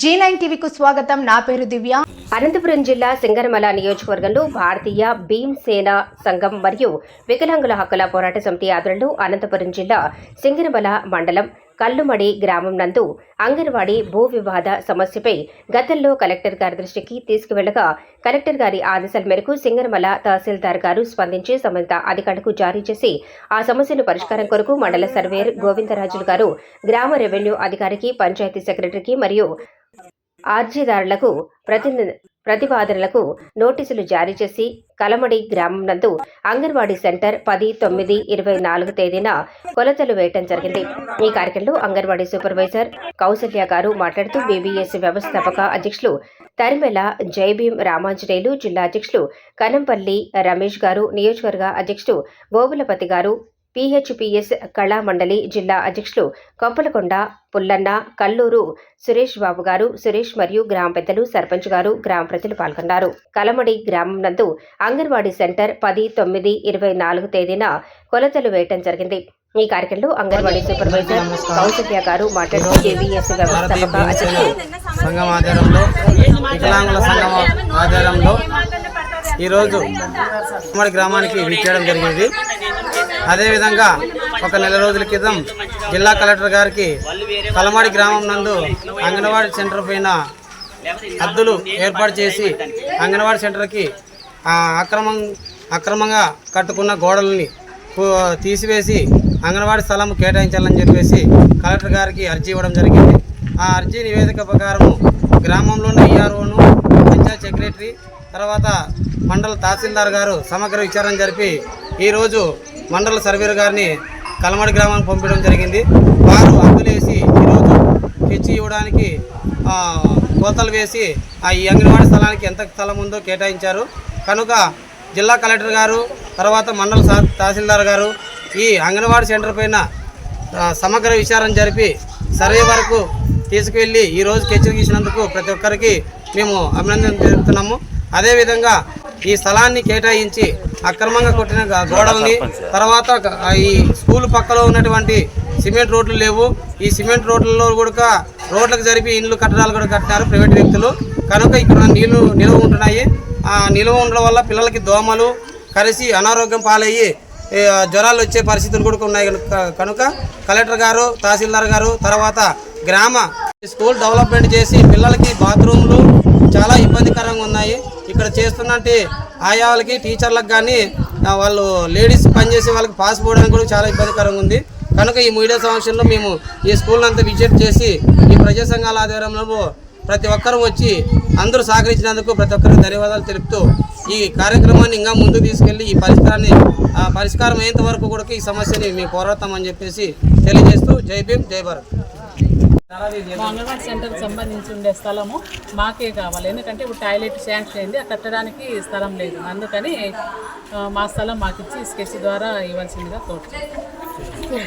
G nine టీవీకు స్వాగతం. నా పేరు దివ్య. అనంతపురం జిల్లా సింగరమల నియోజకవర్గంలో భారతీయ భీమ్ సేన సంఘం మరియు వికలాంగుల హక్కుల పోరాట సమితి ఆధ్వర్యంలో అనంతపురం జిల్లా సింగరమల మండలం కల్లుమడి గ్రామం నందు అంగన్వాడీ భూ వివాద సమస్యపై గతంలో కలెక్టర్ గారి దృష్టికి తీసుకువెళ్ళగా కలెక్టర్ గారి ఆదేశాల మేరకు సింగరమల తహసీల్దార్ గారు స్పందించి సంబంధిత అధికారులకు జారీ చేసి ఆ సమస్యను పరిష్కారం కొరకు మండల సర్వేయర్ గోవిందరాజులు గారు గ్రామ రెవెన్యూ అధికారికి పంచాయతీ సెక్రటరీకి మరియు అర్జీదారులకు ప్రతిని ప్రతిపాదనలకు నోటీసులు జారీ చేసి కలమడి గ్రామం నందు అంగన్వాడీ సెంటర్ పది తొమ్మిది ఇరవై నాలుగు తేదీన కొలతలు వేయటం జరిగింది. ఈ కార్యక్రమంలో అంగన్వాడీ సూపర్వైజర్ కౌసల్య గారు మాట్లాడుతూ బీబీఎస్ వ్యవస్థాపక అధ్యక్షులు తరిమెల జైభీం రామాంజనేయులు జిల్లా అధ్యక్షులు కనంపల్లి రమేష్ గారు నియోజకవర్గ అధ్యక్షుడు గోగులపతి గారు పిహెచ్పిఎస్ కళామండలి జిల్లా అధ్యక్షులు కొప్పలకొండ పుల్లన్న కల్లూరు సురేష్ బాబు గారు సురేష్ మరియు గ్రామ పెద్దలు సర్పంచ్ గారు గ్రామ ప్రజలు పాల్గొన్నారు. కలమడి గ్రామం నందు అంగన్వాడీ సెంటర్ పది తొమ్మిది ఇరవై నాలుగు తేదీన కొలతలు వేయటం జరిగింది. ఈ కార్యక్రమంలో అంగన్వాడీ సూపర్వైజర్ కౌసల్య గారు మాట్లాడుతూ జేబీఎస్ వ్యవస్థాపక అధ్యక్షులు సంఘం వికలాంగుల సంఘం ఈరోజు గ్రామానికి విచ్చేయడం జరిగింది. అదేవిధంగా ఒక నెల రోజుల క్రితం జిల్లా కలెక్టర్ గారికి కలమాడి గ్రామం నందు అంగన్వాడీ సెంటర్ పైన హద్దులు ఏర్పాటు చేసి అంగన్వాడీ సెంటర్కి అక్రమం అక్రమంగా కట్టుకున్న గోడల్ని తీసివేసి అంగన్వాడీ స్థలం కేటాయించాలని చెప్పేసి కలెక్టర్ గారికి అర్జీ ఇవ్వడం జరిగింది. ఆ అర్జీ నివేదిక ప్రకారము గ్రామంలోని ఈఆర్ఓను పంచాయత్ సెక్రటరీ తర్వాత మండల తహసీల్దార్ గారు సమగ్ర విచారణ జరిపి ఈరోజు మండల సర్వేర్ గారిని కలమడి గ్రామానికి పంపించడం జరిగింది. వారు అందులేసి ఈరోజు తెచ్చి ఇవ్వడానికి కోతలు వేసి ఆ ఈ అంగన్వాడీ స్థలానికి ఎంత స్థలం ఉందో కేటాయించారు. కనుక జిల్లా కలెక్టర్ గారు తర్వాత మండల తహసీల్దార్ గారు ఈ అంగన్వాడీ సెంటర్ పైన సమగ్ర విచారణ జరిపి సర్వే వరకు తీసుకువెళ్ళి ఈరోజు కెచ్చి గీసినందుకు ప్రతి ఒక్కరికి మేము అభినందన తెలుపుతున్నాము. అదేవిధంగా ఈ స్థలాన్ని కేటాయించి అక్రమంగా కొట్టిన గోడల్ని తర్వాత ఈ స్కూల్ పక్కలో ఉన్నటువంటి సిమెంట్ రోడ్లు లేవు. ఈ సిమెంట్ రోడ్లలో కూడా రోడ్లకు జరిపి ఇండ్లు కట్టడాలు కూడా కట్టారు ప్రైవేట్ వ్యక్తులు. కనుక ఇక్కడ నీళ్ళు నిలువ ఉంటున్నాయి. ఆ నిలువ ఉండడం వల్ల పిల్లలకి దోమలు కలిసి అనారోగ్యం పాలయ్యి జ్వరాలు వచ్చే పరిస్థితులు కూడా ఉన్నాయి కనుక కనుక కలెక్టర్ గారు తహసీల్దార్ గారు తర్వాత గ్రామ స్కూల్ డెవలప్మెంట్ చేసి పిల్లలకి బాత్రూమ్లు చాలా ఇబ్బందికరంగా ఉన్నాయి. ఇక్కడ చేస్తున్నట్టు ఆయా వాళ్ళకి టీచర్లకు కానీ వాళ్ళు లేడీస్ పనిచేసే వాళ్ళకి పాస్ పోవడానికి కూడా చాలా ఇబ్బందికరంగా ఉంది. కనుక ఈ మీడియా సంవత్సరంలో మేము ఈ స్కూల్ అంతా విజిట్ చేసి ఈ ప్రజా సంఘాల ఆధ్వర్యంలో ప్రతి ఒక్కరూ వచ్చి అందరూ సహకరించినందుకు ప్రతి ఒక్కరికి ధన్యవాదాలు తెలుపుతూ ఈ కార్యక్రమాన్ని ఇంకా ముందుకు తీసుకెళ్ళి ఈ పరిష్కారాన్ని ఆ, పరిష్కారం అయ్యేంత వరకు కూడా ఈ సమస్యని మేము పోరాడతామని చెప్పేసి తెలియజేస్తూ జై భీమ్ జై భారత్. అంగన్వాడీ సెంటర్కి సంబంధించి ఉండే స్థలము మాకే కావాలి. ఎందుకంటే ఇప్పుడు టాయిలెట్ శాంక్షన్ అయింది అది కట్టడానికి స్థలం లేదు. అందుకని మా స్థలం మాకు ఇచ్చి స్కెచ్ ద్వారా ఇవ్వాల్సిందిగా కోరుతున్నాను